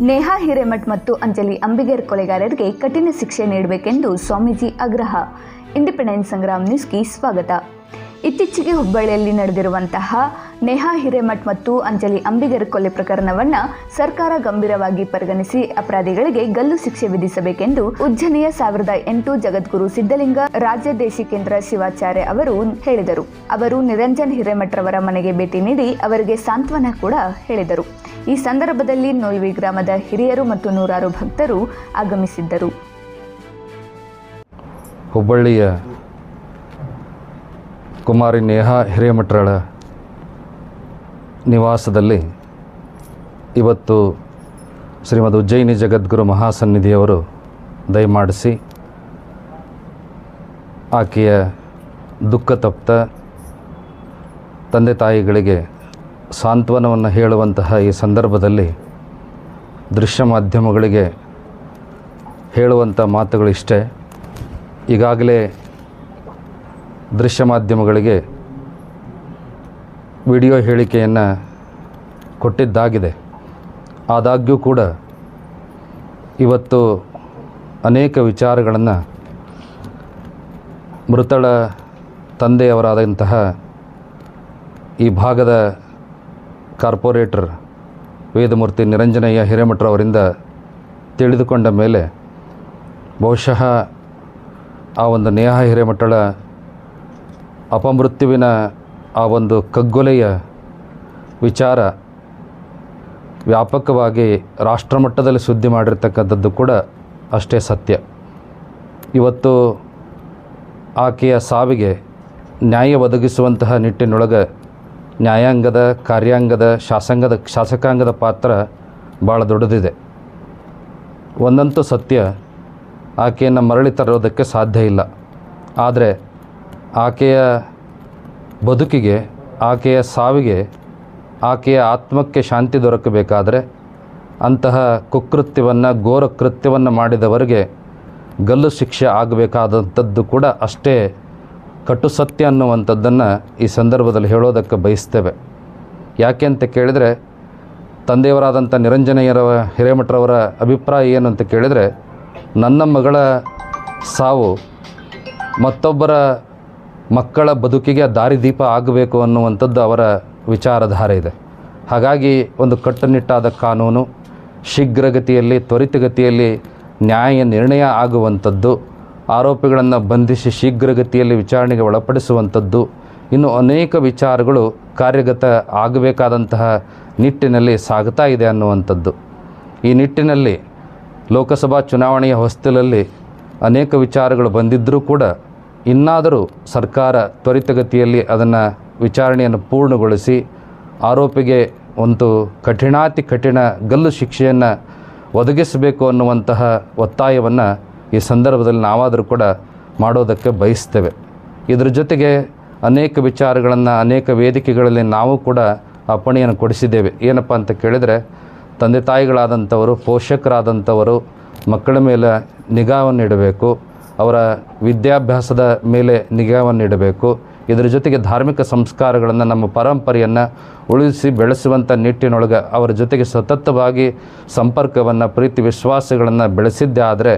ನೇಹಾ ಹಿರೇಮಠ್ ಮತ್ತು ಅಂಜಲಿ ಅಂಬಿಗೇರ್ ಕೊಲೆಗಾರರಿಗೆ ಕಠಿಣ ಶಿಕ್ಷೆ ನೀಡಬೇಕೆಂದು ಸ್ವಾಮೀಜಿ ಆಗ್ರಹ. ಇಂಡಿಪೆಂಡೆನ್ಸ್ ಸಂಗ್ರಾಮ್ ನ್ಯೂಸ್ಗೆ ಸ್ವಾಗತ. ಇತ್ತೀಚೆಗೆ ಹುಬ್ಬಳ್ಳಿಯಲ್ಲಿ ನಡೆದಿರುವಂತಹ ನೇಹಾ ಹಿರೇಮಠ್ ಮತ್ತು ಅಂಜಲಿ ಅಂಬಿಗರ್ ಕೊಲೆ ಪ್ರಕರಣವನ್ನ ಸರ್ಕಾರ ಗಂಭೀರವಾಗಿ ಪರಿಗಣಿಸಿ ಅಪರಾಧಿಗಳಿಗೆ ಗಲ್ಲು ಶಿಕ್ಷೆ ವಿಧಿಸಬೇಕೆಂದು ಉಜ್ಜನೆಯ ಸಾವಿರದ ಎಂಟು ಜಗದ್ಗುರು ಸಿದ್ದಲಿಂಗ ರಾಜ್ಯ ದೇಶಿಕೇಂದ್ರ ಶಿವಾಚಾರ್ಯ ಅವರು ಹೇಳಿದರು. ಅವರು ನಿರಂಜನ್ ಹಿರೇಮಠ್ ರವರ ಮನೆಗೆ ಭೇಟಿ ನೀಡಿ ಅವರಿಗೆ ಸಾಂತ್ವನ ಕೂಡ ಹೇಳಿದರು. ಈ ಸಂದರ್ಭದಲ್ಲಿ ನೋಲ್ವಿ ಗ್ರಾಮದ ಹಿರಿಯರು ಮತ್ತು ನೂರಾರು ಭಕ್ತರು ಆಗಮಿಸಿದ್ದರು. ಹುಬ್ಬಳ್ಳಿಯ ಕುಮಾರಿ ನೇಹಾ ಹಿರೇಮಠರಳ ನಿವಾಸದಲ್ಲಿ ಇವತ್ತು ಶ್ರೀಮದ್ ಉಜ್ಜಯಿನಿ ಜಗದ್ಗುರು ಮಹಾಸನ್ನಿಧಿಯವರು ದಯಮಾಡಿಸಿ ಆಕೆಯ ದುಃಖ ತಪ್ತ ತಂದೆ ತಾಯಿಗಳಿಗೆ ಸಾಂತ್ವನವನ್ನು ಹೇಳುವಂತಹ ಈ ಸಂದರ್ಭದಲ್ಲಿ ದೃಶ್ಯ ಮಾಧ್ಯಮಗಳಿಗೆ ಹೇಳುವಂಥ ಮಾತುಗಳಿಷ್ಟೇ. ಈಗಾಗಲೇ ದೃಶ್ಯ ಮಾಧ್ಯಮಗಳಿಗೆ ವಿಡಿಯೋ ಹೇಳಿಕೆಯನ್ನು ಕೊಟ್ಟಿದ್ದಾಗಿದೆ. ಆದಾಗ್ಯೂ ಕೂಡ ಇವತ್ತು ಅನೇಕ ವಿಚಾರಗಳನ್ನು ಮೃತಳ ತಂದೆಯವರಾದಂತಹ ಈ ಭಾಗದ ಕಾರ್ಪೊರೇಟರ್ ವೇದಮೂರ್ತಿ ನಿರಂಜನಯ್ಯ ಹಿರೇಮಠರವರಿಂದ ತಿಳಿದುಕೊಂಡ ಮೇಲೆ ಬಹುಶಃ ಆ ಒಂದು ನೇಹ ಹಿರೇಮಠಳ ಅಪಮೃತ್ಯುವಿನ ಆ ಒಂದು ಕಗ್ಗೊಲೆಯ ವಿಚಾರ ವ್ಯಾಪಕವಾಗಿ ರಾಷ್ಟ್ರಮಟ್ಟದಲ್ಲಿ ಸುದ್ದಿ ಮಾಡಿರ್ತಕ್ಕಂಥದ್ದು ಕೂಡ ಅಷ್ಟೇ ಸತ್ಯ. ಇವತ್ತು ಆಕೆಯ ಸಾವಿಗೆ ನ್ಯಾಯ ಒದಗಿಸುವಂತಹ ನಿಟ್ಟಿನೊಳಗೆ ನ್ಯಾಯಾಂಗದ, ಕಾರ್ಯಾಂಗದ, ಶಾಸಂಗದ, ಶಾಸಕಾಂಗದ ಪಾತ್ರ ಭಾಳ ದೊಡ್ಡದಿದೆ. ಒಂದಂತೂ ಸತ್ಯ, ಆಕೆಯನ್ನು ಮರಳಿ ತರೋದಕ್ಕೆ ಸಾಧ್ಯ ಇಲ್ಲ. ಆದರೆ ಆಕೆಯ ಬದುಕಿಗೆ, ಆಕೆಯ ಸಾವಿಗೆ, ಆಕೆಯ ಆತ್ಮಕ್ಕೆ ಶಾಂತಿ ದೊರಕಬೇಕಾದರೆ ಅಂತಹ ಕುಕೃತ್ಯವನ್ನು ಘೋರ ಕೃತ್ಯವನ್ನು ಮಾಡಿದವರಿಗೆ ಗಲ್ಲು ಶಿಕ್ಷೆ ಆಗಬೇಕಾದಂಥದ್ದು ಕೂಡ ಅಷ್ಟೇ ಕಟು ಸತ್ಯ ಅನ್ನುವಂಥದ್ದನ್ನು ಈ ಸಂದರ್ಭದಲ್ಲಿ ಹೇಳೋದಕ್ಕೆ ಬಯಸ್ತೇವೆ. ಯಾಕೆ ಅಂತ ಕೇಳಿದರೆ, ತಂದೆಯವರಾದಂಥ ನಿರಂಜನೆಯರ, ಹಿರೇಮಠರವರ ಅಭಿಪ್ರಾಯ ಏನು ಅಂತ ಕೇಳಿದರೆ, ನನ್ನ ಮಗಳ ಸಾವು ಮತ್ತೊಬ್ಬರ ಮಕ್ಕಳ ಬದುಕಿಗೆ ದಾರಿದೀಪ ಆಗಬೇಕು ಅನ್ನುವಂಥದ್ದು ಅವರ ವಿಚಾರಧಾರೆ ಇದೆ. ಹಾಗಾಗಿ ಒಂದು ಕಟ್ಟುನಿಟ್ಟಾದ ಕಾನೂನು, ಶೀಘ್ರಗತಿಯಲ್ಲಿ, ತ್ವರಿತಗತಿಯಲ್ಲಿ ನ್ಯಾಯ ನಿರ್ಣಯ ಆಗುವಂಥದ್ದು, ಆರೋಪಿಗಳನ್ನು ಬಂಧಿಸಿ ಶೀಘ್ರಗತಿಯಲ್ಲಿ ವಿಚಾರಣೆಗೆ ಒಳಪಡಿಸುವಂಥದ್ದು, ಇನ್ನು ಅನೇಕ ವಿಚಾರಗಳು ಕಾರ್ಯಗತ ಆಗಬೇಕಾದಂತಹ ನಿಟ್ಟಿನಲ್ಲಿ ಸಾಗ್ತಾ ಇದೆ ಅನ್ನುವಂಥದ್ದು. ಈ ನಿಟ್ಟಿನಲ್ಲಿ ಲೋಕಸಭಾ ಚುನಾವಣೆಯ ಹೊಸ್ತಿಲಲ್ಲಿ ಅನೇಕ ವಿಚಾರಗಳು ಬಂದಿದ್ದರೂ ಕೂಡ ಇನ್ನಾದರೂ ಸರ್ಕಾರ ತ್ವರಿತಗತಿಯಲ್ಲಿ ಅದನ್ನು ವಿಚಾರಣೆಯನ್ನು ಪೂರ್ಣಗೊಳಿಸಿ ಆರೋಪಿಗೆ ಒಂದು ಕಠಿಣಾತಿ ಕಠಿಣ ಗಲ್ಲು ಶಿಕ್ಷೆಯನ್ನು ಒದಗಿಸಬೇಕು ಅನ್ನುವಂತಹ ಒತ್ತಾಯವನ್ನು ಈ ಸಂದರ್ಭದಲ್ಲಿ ನಾವಾದರೂ ಕೂಡ ಮಾಡೋದಕ್ಕೆ ಬಯಸ್ತೇವೆ. ಇದರ ಜೊತೆಗೆ ಅನೇಕ ವಿಚಾರಗಳನ್ನು, ಅನೇಕ ವೇದಿಕೆಗಳಲ್ಲಿ ನಾವು ಕೂಡ ಅಪ್ಪಣೆಯನ್ನು ಕೊಡಿಸಿದ್ದೇವೆ. ಏನಪ್ಪ ಅಂತ ಕೇಳಿದರೆ, ತಂದೆ ತಾಯಿಗಳಾದಂಥವರು, ಪೋಷಕರಾದಂಥವರು ಮಕ್ಕಳ ಮೇಲೆ ನಿಗಾವನ್ನು ಇಡಬೇಕು. ಅವರ ವಿದ್ಯಾಭ್ಯಾಸದ ಮೇಲೆ ನಿಗಾವನ್ನು ಇಡಬೇಕು. ಇದರ ಜೊತೆಗೆ ಧಾರ್ಮಿಕ ಸಂಸ್ಕಾರಗಳನ್ನು ನಮ್ಮ ಪರಂಪರೆಯನ್ನು ಉಳಿಸಿ ಬೆಳೆಸುವಂಥ ನಿಟ್ಟಿನೊಳಗೆ ಅವರ ಜೊತೆಗೆ ಸತತವಾಗಿ ಸಂಪರ್ಕವನ್ನು, ಪ್ರೀತಿ ವಿಶ್ವಾಸಗಳನ್ನು ಬೆಳೆಸಿದ್ದೇ ಆದರೆ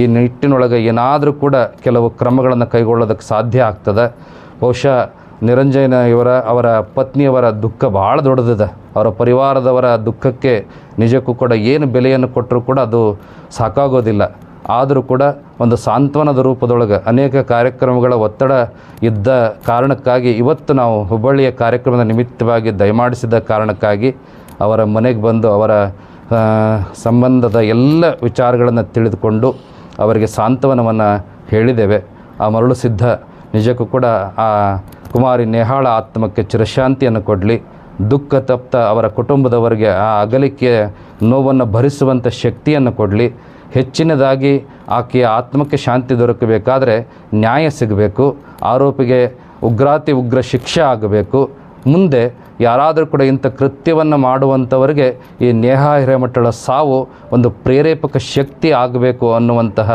ಈ ನಿಟ್ಟಿನೊಳಗೆ ಏನಾದರೂ ಕೂಡ ಕೆಲವು ಕ್ರಮಗಳನ್ನು ಕೈಗೊಳ್ಳೋದಕ್ಕೆ ಸಾಧ್ಯ ಆಗ್ತದೆ. ಬಹುಶಃ ನಿರಂಜನ ಇವರ, ಅವರ ಪತ್ನಿಯವರ ದುಃಖ ಭಾಳ ದೊಡ್ಡದಿದೆ. ಅವರ ಪರಿವಾರದವರ ದುಃಖಕ್ಕೆ ನಿಜಕ್ಕೂ ಕೂಡ ಏನು ಬೆಲೆಯನ್ನು ಕೊಟ್ಟರೂ ಕೂಡ ಅದು ಸಾಕಾಗೋದಿಲ್ಲ. ಆದರೂ ಕೂಡ ಒಂದು ಸಾಂತ್ವನದ ರೂಪದೊಳಗೆ ಅನೇಕ ಕಾರ್ಯಕ್ರಮಗಳ ಒತ್ತಡ ಇದ್ದ ಕಾರಣಕ್ಕಾಗಿ ಇವತ್ತು ನಾವು ಹುಬ್ಬಳ್ಳಿಯ ಕಾರ್ಯಕ್ರಮದ ನಿಮಿತ್ತವಾಗಿ ದಯಮಾಡಿಸಿದ ಕಾರಣಕ್ಕಾಗಿ ಅವರ ಮನೆಗೆ ಬಂದು ಅವರ ಸಂಬಂಧದ ಎಲ್ಲ ವಿಚಾರಗಳನ್ನು ತಿಳಿದುಕೊಂಡು ಅವರಿಗೆ ಸಾಂತ್ವನವನ್ನು ಹೇಳಿದ್ದೇವೆ. ಆ ಮರಳು ಸಿದ್ಧ. ನಿಜಕ್ಕೂ ಕೂಡ ಆ ಕುಮಾರಿ ನೇಹಾಳ ಆತ್ಮಕ್ಕೆ ಚಿರಶಾಂತಿಯನ್ನು ಕೊಡಲಿ. ದುಃಖ ತಪ್ತ ಅವರ ಕುಟುಂಬದವರಿಗೆ ಆ ಅಗಲಿಕೆ ನೋವನ್ನು ಭರಿಸುವಂಥ ಶಕ್ತಿಯನ್ನು ಕೊಡಲಿ. ಹೆಚ್ಚಿನದಾಗಿ ಆಕೆಯ ಆತ್ಮಕ್ಕೆ ಶಾಂತಿ ದೊರಕಬೇಕಾದರೆ ನ್ಯಾಯ ಸಿಗಬೇಕು ಆರೋಪಿಗೆ ಉಗ್ರಾತಿ ಉಗ್ರ ಶಿಕ್ಷೆ ಆಗಬೇಕು. ಮುಂದೆ ಯಾರಾದರೂ ಕೂಡ ಇಂಥ ಕೃತ್ಯವನ್ನು ಮಾಡುವಂಥವರಿಗೆ ಈ ನೇಹಾ ಹಿರೇಮಠಳ ಸಾವು ಒಂದು ಪ್ರೇರೇಪಕ ಶಕ್ತಿ ಆಗಬೇಕು ಅನ್ನುವಂತಹ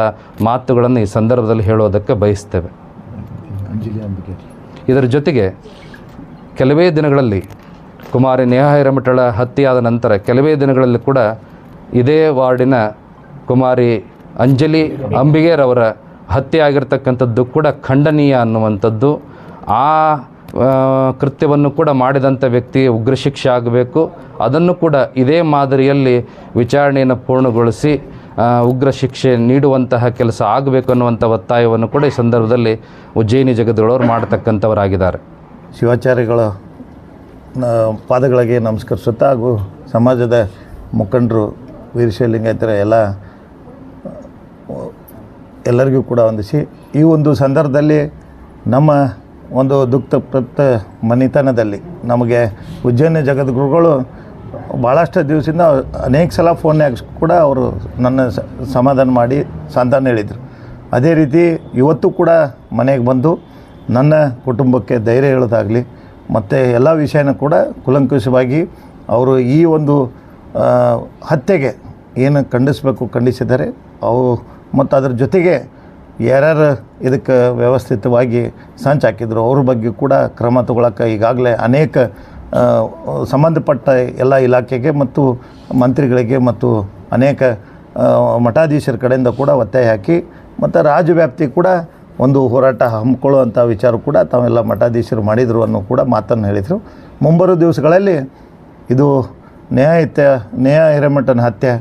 ಮಾತುಗಳನ್ನು ಈ ಸಂದರ್ಭದಲ್ಲಿ ಹೇಳೋದಕ್ಕೆ ಬಯಸ್ತೇವೆ. ಇದರ ಜೊತೆಗೆ ಕೆಲವೇ ದಿನಗಳಲ್ಲಿ ಕುಮಾರಿ ನೇಹಾ ಹಿರೇಮಠಳ ಹತ್ಯೆಯಾದ ನಂತರ ಕೆಲವೇ ದಿನಗಳಲ್ಲಿ ಕೂಡ ಇದೇ ವಾರ್ಡಿನ ಕುಮಾರಿ ಅಂಜಲಿ ಅಂಬಿಗೇರವರ ಹತ್ಯೆ ಆಗಿರ್ತಕ್ಕಂಥದ್ದು ಕೂಡ ಖಂಡನೀಯ ಅನ್ನುವಂಥದ್ದು. ಆ ಕೃತ್ಯವನ್ನು ಕೂಡ ಮಾಡಿದಂಥ ವ್ಯಕ್ತಿ ಉಗ್ರ ಶಿಕ್ಷೆ ಆಗಬೇಕು. ಅದನ್ನು ಕೂಡ ಇದೇ ಮಾದರಿಯಲ್ಲಿ ವಿಚಾರಣೆಯನ್ನು ಪೂರ್ಣಗೊಳಿಸಿ ಉಗ್ರ ಶಿಕ್ಷೆ ನೀಡುವಂತಹ ಕೆಲಸ ಆಗಬೇಕು ಅನ್ನುವಂಥ ಒತ್ತಾಯವನ್ನು ಕೂಡ ಈ ಸಂದರ್ಭದಲ್ಲಿ ಉಜ್ಜಯಿನಿ ಜಗದ್ಗಳವರು ಮಾಡತಕ್ಕಂಥವರಾಗಿದ್ದಾರೆ. ಶಿವಾಚಾರ್ಯಗಳ ಪಾದಗಳಿಗೆ ನಮಸ್ಕರಿಸುತ್ತಾ ಹಾಗೂ ಸಮಾಜದ ಮುಖಂಡರು ಇತರ ಎಲ್ಲ ಎಲ್ಲರಿಗೂ ಕೂಡ ವಂದಿಸಿ. ಈ ಒಂದು ಸಂದರ್ಭದಲ್ಲಿ ನಮ್ಮ ಒಂದು ದುಃಖಪ್ರತ ಮನೆತನದಲ್ಲಿ ನಮಗೆ ಉಜ್ಜಯನ ಜಗದ್ಗುರುಗಳು ಭಾಳಷ್ಟು ದಿವಸದಿಂದ ಅನೇಕ ಸಲ ಫೋನ್ಯಾಗ ಕೂಡ ಅವರು ನನ್ನ ಸಮಾಧಾನ ಮಾಡಿ ಸಂತಾನ ಹೇಳಿದರು. ಅದೇ ರೀತಿ ಇವತ್ತು ಕೂಡ ಮನೆಗೆ ಬಂದು ನನ್ನ ಕುಟುಂಬಕ್ಕೆ ಧೈರ್ಯ ಹೇಳೋದಾಗಲಿ, ಮತ್ತು ಎಲ್ಲ ವಿಷಯನ ಕೂಡ ಕುಲಂಕುಷವಾಗಿ ಅವರು ಈ ಒಂದು ಹತ್ಯೆಗೆ ಏನು ಖಂಡಿಸಬೇಕು, ಖಂಡಿಸಿದರೆ ಅವು ಮತ್ತು ಅದರ ಜೊತೆಗೆ ಯಾರ್ಯಾರು ಇದಕ್ಕೆ ವ್ಯವಸ್ಥಿತವಾಗಿ ಸಂಚು ಹಾಕಿದ್ರು, ಅವ್ರ ಬಗ್ಗೆ ಕೂಡ ಕ್ರಮ ತಗೊಳಕ್ಕೆ ಈಗಾಗಲೇ ಅನೇಕ ಸಂಬಂಧಪಟ್ಟ ಎಲ್ಲ ಇಲಾಖೆಗೆ ಮತ್ತು ಮಂತ್ರಿಗಳಿಗೆ ಮತ್ತು ಅನೇಕ ಮಠಾಧೀಶರ ಕಡೆಯಿಂದ ಕೂಡ ಒತ್ತಾಯ ಹಾಕಿ ಮತ್ತು ರಾಜ್ಯವ್ಯಾಪ್ತಿ ಕೂಡ ಒಂದು ಹೋರಾಟ ಹಮ್ಮಿಕೊಳ್ಳುವಂಥ ವಿಚಾರ ಕೂಡ ತಾವೆಲ್ಲ ಮಠಾಧೀಶರು ಮಾಡಿದರು ಅನ್ನೋ ಕೂಡ ಮಾತನ್ನು ಹೇಳಿದರು. ಮುಂಬರುವ ದಿವಸಗಳಲ್ಲಿ ಇದು ನ್ಯಾಯಯುತ ನ್ಯಾಯ ಹಿರೇಮಠನ ಹತ್ಯೆ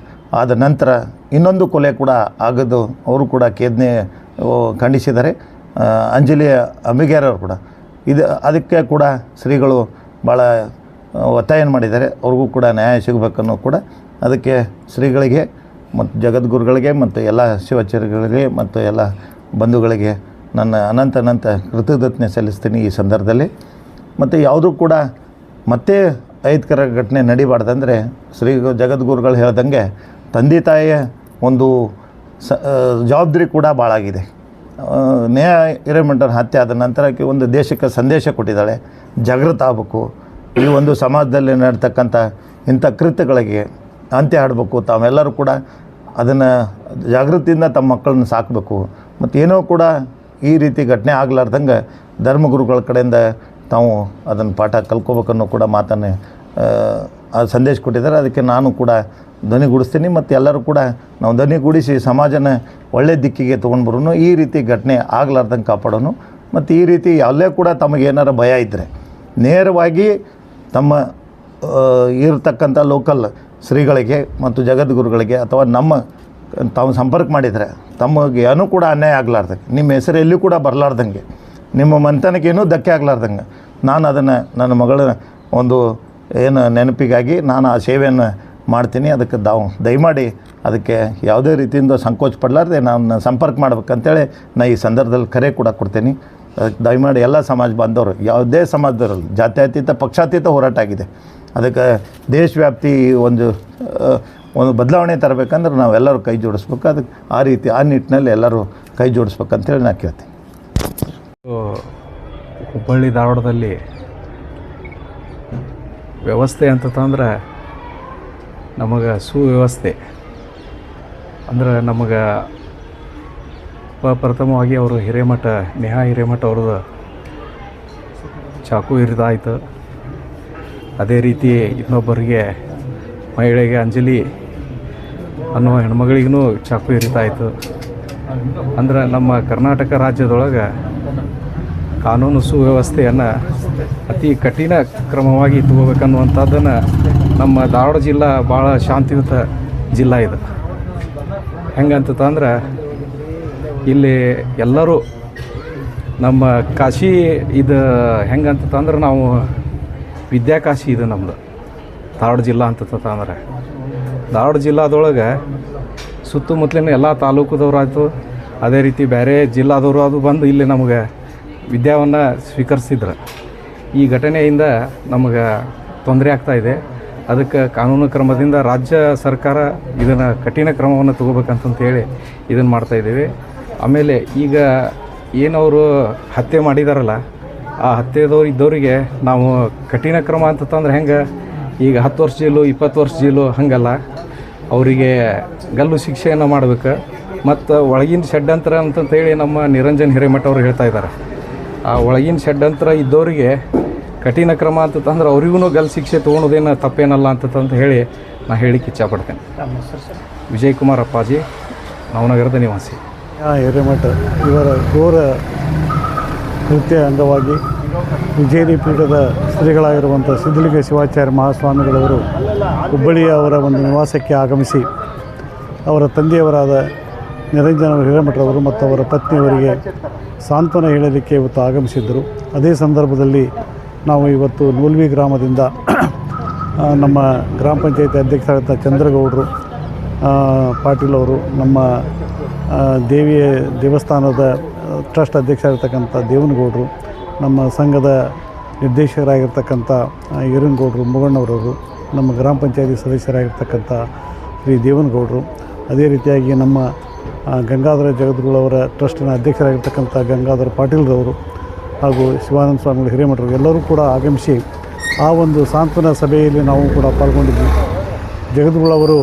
ಆದ ನಂತರ ಇನ್ನೊಂದು ಕೊಲೆ ಕೂಡ ಆಗದು. ಅವರು ಕೂಡ ಕೇದ್ನೆ ಆ, ಖಂಡಿಸಿದ್ದಾರೆ. ಅಂಜಲಿ ಅಂಬಿಗೇರವರು ಕೂಡ. ಇದು ಅದಕ್ಕೆ ಕೂಡ ಶ್ರೀಗಳು ಭಾಳ ಒತ್ತಾಯನ ಮಾಡಿದ್ದಾರೆ. ಅವ್ರಿಗೂ ಕೂಡ ನ್ಯಾಯ ಸಿಗಬೇಕನ್ನೋ ಕೂಡ ಅದಕ್ಕೆ ಶ್ರೀಗಳಿಗೆ ಮತ್ತು ಜಗದ್ಗುರುಗಳಿಗೆ ಮತ್ತು ಎಲ್ಲ ಶಿವಾಚಾರ್ಯಗಳಿಗೆ ಮತ್ತು ಎಲ್ಲ ಬಂಧುಗಳಿಗೆ ನನ್ನ ಅನಂತ ಅನಂತ ಕೃತಜ್ಞತೆ ಸಲ್ಲಿಸ್ತೀನಿ ಈ ಸಂದರ್ಭದಲ್ಲಿ. ಮತ್ತು ಯಾವುದೂ ಕೂಡ ಮತ್ತೆ ಐದಕರ ಘಟನೆ ನಡಿಬಾರ್ದಂದರೆ ಶ್ರೀ ಜಗದ್ಗುರುಗಳು ಹೇಳ್ದಂಗೆ ತಂದೆ ತಾಯಿಯ ಒಂದು ಸ ಜವಾಬ್ದಾರಿ ಕೂಡ ಭಾಳಾಗಿದೆ ನ್ಯಾಯ ಹಿರೇಮಠನ ಹತ್ಯೆ ಆದ ನಂತರ ಆಕೆ ಒಂದು ದೇಶಕ್ಕೆ ಸಂದೇಶ ಕೊಟ್ಟಿದ್ದಾಳೆ. ಜಾಗೃತ ಆಗಬೇಕು. ಈ ಒಂದು ಸಮಾಜದಲ್ಲಿ ನಡ್ತಕ್ಕಂಥ ಇಂಥ ಕೃತ್ಯಗಳಿಗೆ ಅಂತ್ಯ ಆಡಬೇಕು ತಾವೆಲ್ಲರೂ ಕೂಡ ಅದನ್ನು ಜಾಗೃತಿಯಿಂದ ತಮ್ಮ ಮಕ್ಕಳನ್ನ ಸಾಕಬೇಕು. ಮತ್ತು ಏನೋ ಕೂಡ ಈ ರೀತಿ ಘಟನೆ ಆಗಲಾರ್ದಂಗೆ ಧರ್ಮಗುರುಗಳ ಕಡೆಯಿಂದ ತಾವು ಅದನ್ನು ಪಾಠ ಕಲ್ಕೋಬೇಕನ್ನೋ ಕೂಡ ಮಾತನ್ನು ಸಂದೇಶ ಕೊಟ್ಟಿದ್ದಾರೆ. ಅದಕ್ಕೆ ನಾನು ಕೂಡ ಧ್ವನಿಗೂಡಿಸ್ತೀನಿ ಮತ್ತು ಎಲ್ಲರೂ ಕೂಡ ನಾವು ಧ್ವನಿಗೂಡಿಸಿ ಸಮಾಜನ ಒಳ್ಳೆ ದಿಕ್ಕಿಗೆ ತೊಗೊಂಡು ಬರೋನು ಈ ರೀತಿ ಘಟನೆ ಆಗಲಾರ್ದಂಗೆ ಕಾಪಾಡೋನು. ಮತ್ತು ಈ ರೀತಿ ಅಲ್ಲೇ ಕೂಡ ತಮಗೇನಾರ ಭಯ ಇದ್ದರೆ ನೇರವಾಗಿ ತಮ್ಮ ಇರತಕ್ಕಂಥ ಲೋಕಲ್ ಶ್ರೀಗಳಿಗೆ ಮತ್ತು ಜಗದ್ಗುರುಗಳಿಗೆ ಅಥವಾ ನಮ್ಮ, ತಾವು ಸಂಪರ್ಕ ಮಾಡಿದರೆ ತಮಗೆ ಏನೂ ಕೂಡ ಅನ್ಯಾಯ ಆಗಲಾರ್ದಂಗೆ ನಿಮ್ಮ ಹೆಸರು ಎಲ್ಲಿಯೂ ಕೂಡ ಬರಲಾರ್ದಂಗೆ. ನಿಮ್ಮ ಮನೆತನಕ್ಕೆ ಏನೂ ಧಕ್ಕೆ ಆಗಲಾರ್ದಂಗೆ. ನಾನು ಅದನ್ನು ನನ್ನ ಮಗಳ ಒಂದು ಏನು ನೆನಪಿಗಾಗಿ ನಾನು ಆ ಸೇವೆಯನ್ನು ಮಾಡ್ತೀನಿ. ಅದಕ್ಕೆ ದಾವ್, ದಯಮಾಡಿ ಅದಕ್ಕೆ ಯಾವುದೇ ರೀತಿಯಿಂದ ಸಂಕೋಚ ಪಡಲಾರ್ದೆ ನಾನು ಸಂಪರ್ಕ ಮಾಡ್ಬೇಕಂತೇಳಿ ನಾ ಈ ಸಂದರ್ಭದಲ್ಲಿ ಕರೆ ಕೂಡ ಕೊಡ್ತೀನಿ. ಅದಕ್ಕೆ ದಯಮಾಡಿ ಎಲ್ಲ ಸಮಾಜ ಬಾಂಧವರು, ಯಾವುದೇ ಸಮಾಜದವರಲ್ಲಿ, ಜಾತ್ಯತೀತ, ಪಕ್ಷಾತೀತ ಹೋರಾಟ ಆಗಿದೆ. ಅದಕ್ಕೆ ದೇಶವ್ಯಾಪ್ತಿ ಒಂದು ಒಂದು ಬದಲಾವಣೆ ತರಬೇಕಂದ್ರೆ ನಾವೆಲ್ಲರೂ ಕೈ ಜೋಡಿಸ್ಬೇಕು. ಅದಕ್ಕೆ ಆ ರೀತಿ, ಆ ನಿಟ್ಟಿನಲ್ಲಿ ಎಲ್ಲರೂ ಕೈ ಜೋಡಿಸ್ಬೇಕಂತೇಳಿ ನಾನು ಕೇಳ್ತೀನಿ. ಹುಬ್ಬಳ್ಳಿ ಧಾರವಾಡದಲ್ಲಿ ವ್ಯವಸ್ಥೆ ಅಂತ ತಂದ್ರೆ ನಮಗೆ ಸುವ್ಯವಸ್ಥೆ. ಅಂದ್ರೆ ನಮಗೆ ಪ್ರಥಮವಾಗಿ ಅವರು ಹಿರೇಮಠ, ನೇಹಾ ಹಿರೇಮಠ ಅವ್ರದ್ದು ಚಾಕು ಇರಿದಾಯಿತು. ಅದೇ ರೀತಿ ಇನ್ನೊಬ್ಬರಿಗೆ ಮಹಿಳೆಗೆ ಅಂಜಲಿ ಅನ್ನೋ ಹೆಣ್ಮಗಳಿಗೂ ಚಾಕು ಇರಿತಾಯಿತು ಅಂದ್ರೆ ನಮ್ಮ ಕರ್ನಾಟಕ ರಾಜ್ಯದೊಳಗೆ ಕಾನೂನು ಸುವ್ಯವಸ್ಥೆಯನ್ನು ಅತಿ ಕಠಿಣ ಕ್ರಮವಾಗಿ ತಗೋಬೇಕನ್ನುವಂಥದ್ದನ್ನು ನಮ್ಮ ಧಾರವಾಡ ಜಿಲ್ಲಾ ಭಾಳ ಶಾಂತಿಯುತ ಜಿಲ್ಲಾ ಇದು. ಹೆಂಗಂತಂದ್ರೆ ಇಲ್ಲಿ ಎಲ್ಲರೂ ನಮ್ಮ ಕಾಶಿ ಇದು ಹೆಂಗಂತಂದ್ರೆ ನಾವು ವಿದ್ಯಾಕಾಶಿ ಇದು ನಮ್ಮದು ಧಾರವಾಡ ಜಿಲ್ಲಾ ಅಂತಂದ್ರೆ ಧಾರವಾಡ ಜಿಲ್ಲಾದೊಳಗೆ ಸುತ್ತಮುತ್ತಲಿನ ಎಲ್ಲ ತಾಲೂಕದವ್ರಾಯ್ತು, ಅದೇ ರೀತಿ ಬೇರೆ ಜಿಲ್ಲಾದವರು ಅದು ಬಂದು ಇಲ್ಲಿ ನಮಗೆ ವಿದ್ಯಾವನ್ನು ಸ್ವೀಕರಿಸಿದ್ರು. ಈ ಘಟನೆಯಿಂದ ನಮಗೆ ತೊಂದರೆ ಆಗ್ತಾ ಇದೆ. ಅದಕ್ಕೆ ಕಾನೂನು ಕ್ರಮದಿಂದ ರಾಜ್ಯ ಸರ್ಕಾರ ಇದನ್ನು ಕಠಿಣ ಕ್ರಮವನ್ನು ತಗೋಬೇಕಂತಂತೇಳಿ ಇದನ್ನು ಮಾಡ್ತಾ ಇದ್ದೀವಿ. ಆಮೇಲೆ ಈಗ ಏನವರು ಹತ್ಯೆ ಮಾಡಿದಾರಲ್ಲ, ಆ ಹತ್ಯೆದವ್ರು ಇದ್ದವರಿಗೆ ನಾವು ಕಠಿಣ ಕ್ರಮ ಅಂತಂದ್ರೆ ಹೆಂಗೆ? ಈಗ ಹತ್ತು ವರ್ಷ ಜೈಲು, ಇಪ್ಪತ್ತು ವರ್ಷ ಜೈಲು ಹಾಗಲ್ಲ. ಅವರಿಗೆ ಗಲ್ಲು ಶಿಕ್ಷೆಯನ್ನು ಮಾಡಬೇಕು. ಮತ್ತು ಒಳಗಿನ ಷಡ್ಯಂತ್ರ ಅಂತಂತೇಳಿ ನಮ್ಮ ನಿರಂಜನ್ ಹಿರೇಮಠ ಅವರು ಹೇಳ್ತಾ ಇದ್ದಾರೆ ಆ ಒಳಗಿನ ಷಡ್ಯಂತ್ರ ಇದ್ದವರಿಗೆ ಕಠಿಣ ಕ್ರಮ ಅಂತಂದ್ರೆ ಅವ್ರಿಗೂ ಗಲ್ ಶಿಕ್ಷೆ ತೊಗೊಳೋದೇನು ತಪ್ಪೇನಲ್ಲ ಅಂತಂತ ಹೇಳಿ ನಾ ಹೇಳಿಕ್ಕೆ ಇಚ್ಛಪಡ್ತೇನೆ. ವಿಜಯ್ ಕುಮಾರ್ ಅಪ್ಪಾಜಿ ನವನಗರದ ನಿವಾಸಿ. ಹಿರೇಮಠ. ಇವರ ಘೋರ ನೃತ್ಯ ಅಂಗವಾಗಿ ವಿಜಯನಿ ಪೀಠದ ಶ್ರೀಗಳಾಗಿರುವಂಥ ಸಿದ್ಧಲಿಂಗ ಶಿವಾಚಾರ್ಯ ಮಹಾಸ್ವಾಮಿಗಳವರು ಹುಬ್ಬಳ್ಳಿಯ ಅವರ ಒಂದು ನಿವಾಸಕ್ಕೆ ಆಗಮಿಸಿ ಅವರ ತಂದೆಯವರಾದ ನಿರಂಜನ ಹಿರೇಮಠರವರು ಮತ್ತು ಅವರ ಪತ್ನಿಯವರಿಗೆ ಸಾಂತ್ವನ ಹೇಳಲಿಕ್ಕೆ ಇವತ್ತು ಆಗಮಿಸಿದ್ದರು. ಅದೇ ಸಂದರ್ಭದಲ್ಲಿ ನಾವು ಇವತ್ತು ನೂಲ್ವಿ ಗ್ರಾಮದಿಂದ ನಮ್ಮ ಗ್ರಾಮ ಪಂಚಾಯತಿ ಅಧ್ಯಕ್ಷರಾದ ಚಂದ್ರಗೌಡರು ಪಾಟೀಲ್ ಅವರು, ನಮ್ಮ ದೇವಿಯ ದೇವಸ್ಥಾನದ ಟ್ರಸ್ಟ್ ಅಧ್ಯಕ್ಷರಾಗಿರ್ತಕ್ಕಂಥ ದೇವನಗೌಡರು, ನಮ್ಮ ಸಂಘದ ನಿರ್ದೇಶಕರಾಗಿರ್ತಕ್ಕಂಥ ಈರನಗೌಡರು ಮುಗಣ್ಣವರವರು, ನಮ್ಮ ಗ್ರಾಮ ಪಂಚಾಯತಿ ಸದಸ್ಯರಾಗಿರ್ತಕ್ಕಂಥ ಶ್ರೀ ದೇವನಗೌಡರು. ಅದೇ ರೀತಿಯಾಗಿ ನಮ್ಮ ಗಂಗಾಧರ ಜಗದ್ಗುಳವರ ಟ್ರಸ್ಟಿನ ಅಧ್ಯಕ್ಷರಾಗಿರ್ತಕ್ಕಂಥ ಗಂಗಾಧರ ಪಾಟೀಲ್ರವರು ಹಾಗೂ ಶಿವಾನಂದ ಸ್ವಾಮಿಗಳು ಹಿರೇಮಠರು ಎಲ್ಲರೂ ಕೂಡ ಆಗಮಿಸಿ ಆ ಒಂದು ಸಾಂತ್ವನ ಸಭೆಯಲ್ಲಿ ನಾವು ಕೂಡ ಪಾಲ್ಗೊಂಡಿದ್ವಿ. ಜಗದ್ಗುಳವರು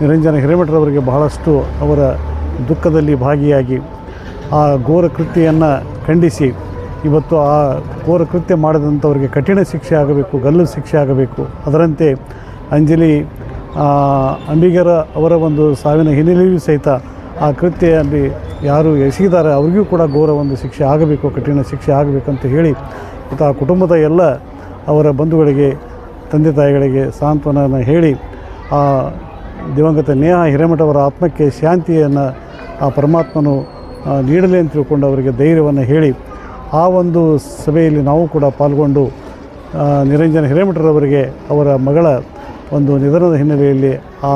ನಿರಂಜನ ಹಿರೇಮಠರವರಿಗೆ ಬಹಳಷ್ಟು ಅವರ ದುಃಖದಲ್ಲಿ ಭಾಗಿಯಾಗಿ ಆ ಘೋರ ಕೃತ್ಯವನ್ನು ಖಂಡಿಸಿ ಇವತ್ತು ಆ ಘೋರ ಕೃತ್ಯ ಮಾಡಿದಂಥವರಿಗೆ ಕಠಿಣ ಶಿಕ್ಷೆ ಆಗಬೇಕು, ಗಲ್ಲು ಶಿಕ್ಷೆ ಆಗಬೇಕು. ಅದರಂತೆ ಅಂಜಲಿ ಅಂಬಿಗರ ಅವರ ಒಂದು ಸಾವಿನ ಹಿನ್ನೆಲೆಯೂ ಸಹಿತ ಆ ಕೃತ್ಯದಲ್ಲಿ ಯಾರು ಎಸಗಿದ್ದಾರೆ ಅವ್ರಿಗೂ ಕೂಡ ಘೋರ ಒಂದು ಶಿಕ್ಷೆ ಆಗಬೇಕು, ಕಠಿಣ ಶಿಕ್ಷೆ ಆಗಬೇಕಂತ ಹೇಳಿ ಮತ್ತು ಆ ಕುಟುಂಬದ ಎಲ್ಲ ಅವರ ಬಂಧುಗಳಿಗೆ, ತಂದೆ ತಾಯಿಗಳಿಗೆ ಸಾಂತ್ವನ ಹೇಳಿ ಆ ದಿವಂಗತ ನೇಹ ಹಿರೇಮಠವರ ಆತ್ಮಕ್ಕೆ ಶಾಂತಿಯನ್ನು ಆ ಪರಮಾತ್ಮನು ನೀಡಲಿ ಅಂತ ತಿಳ್ಕೊಂಡು ಅವರಿಗೆ ಧೈರ್ಯವನ್ನು ಹೇಳಿ ಆ ಒಂದು ಸಭೆಯಲ್ಲಿ ನಾವು ಕೂಡ ಪಾಲ್ಗೊಂಡು ನಿರಂಜನ ಹಿರೇಮಠರವರಿಗೆ ಅವರ ಮಗಳ ಒಂದು ನಿಧನದ ಹಿನ್ನೆಲೆಯಲ್ಲಿ ಆ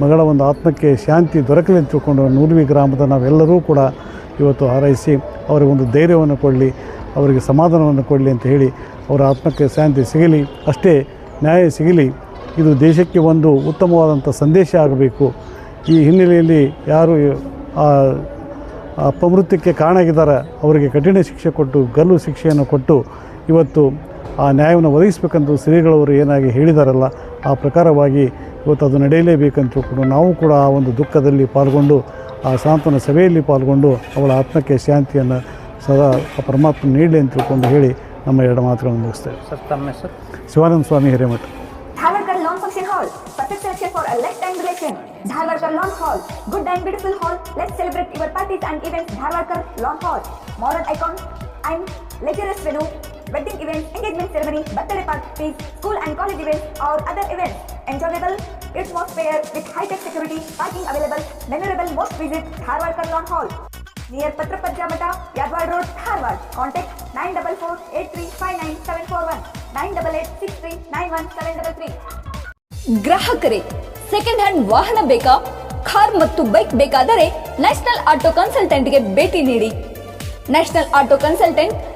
ಮಗಳ ಒಂದು ಆತ್ಮಕ್ಕೆ ಶಾಂತಿ ದೊರಕಲಿ ಅಂತ ತಿಳ್ಕೊಂಡು ನೂರ್ವಿ ಗ್ರಾಮದ ನಾವೆಲ್ಲರೂ ಕೂಡ ಇವತ್ತು ಹಾರೈಸಿ ಅವರಿಗೆ ಒಂದು ಧೈರ್ಯವನ್ನು ಕೊಡಲಿ, ಅವರಿಗೆ ಸಮಾಧಾನವನ್ನು ಕೊಡಲಿ ಅಂತ ಹೇಳಿ ಅವರ ಆತ್ಮಕ್ಕೆ ಶಾಂತಿ ಸಿಗಲಿ, ಅಷ್ಟೇ ನ್ಯಾಯ ಸಿಗಲಿ. ಇದು ದೇಶಕ್ಕೆ ಒಂದು ಉತ್ತಮವಾದಂಥ ಸಂದೇಶ ಆಗಬೇಕು. ಈ ಹಿನ್ನೆಲೆಯಲ್ಲಿ ಯಾರು ಆ ಅಪಮೃತ್ಯಕ್ಕೆ ಕಾರಣ ಆಗಿದ್ದಾರೆ ಅವರಿಗೆ ಕಠಿಣ ಶಿಕ್ಷೆ ಕೊಟ್ಟು, ಗಲ್ಲು ಶಿಕ್ಷೆಯನ್ನು ಕೊಟ್ಟು ಇವತ್ತು ಆ ನ್ಯಾಯವನ್ನು ಒದಗಿಸಬೇಕಂತ ಶ್ರೀಗಳವರು ಏನಾಗಿ ಹೇಳಿದಾರಲ್ಲ, ಆ ಪ್ರಕಾರವಾಗಿ ಇವತ್ತು ಅದು ನಡೆಯಲೇಬೇಕಂತೂ ಕೂಡ ನಾವು ಕೂಡ ಆ ಒಂದು ದುಃಖದಲ್ಲಿ ಪಾಲ್ಗೊಂಡು ಆ ಸಾಂತ್ವನ ಸಭೆಯಲ್ಲಿ ಪಾಲ್ಗೊಂಡು ಅವಳ ಆತ್ಮಕ್ಕೆ ಶಾಂತಿಯನ್ನು ಸದಾ ಆ ಪರಮಾತ್ಮ ನೀಡಲಿ ಅಂತ ತಿಳ್ಕೊಂಡು ಹೇಳಿ ನಮ್ಮ ಎರಡು ಮಾತುಗಳನ್ನು ಮುಗಿಸ್ತೇವೆ ಶಿವಾನಂದ ಸ್ವಾಮಿ ಹಿರೇಮಠ ಹಾಲ್. Dharwarkar Lawn Hall. Good and beautiful hall. Let's celebrate your parties and events. Dharwarkar Lawn Hall. Modern icon and luxurious venue. Wedding events, engagement ceremony, birthday parties, school and college events or other events. Enjoyable atmosphere with high-tech security, parking available. Memorable most visit Harvard Lawn Hall. Near Patrapajja Mata, Yadwad Road, Harvard. Contact 944-8359-741, 988-6391-733. ಗ್ರಾಹಕರೇ second hand ವಾಹನ ಬೇಕಾ car ಮತ್ತು bike ಬೇಕಾದರೆ national auto ಕನ್ಸಲ್ಟೆಂಟ್ಗೆ ಭೇಟಿ ನೀಡಿ national auto consultant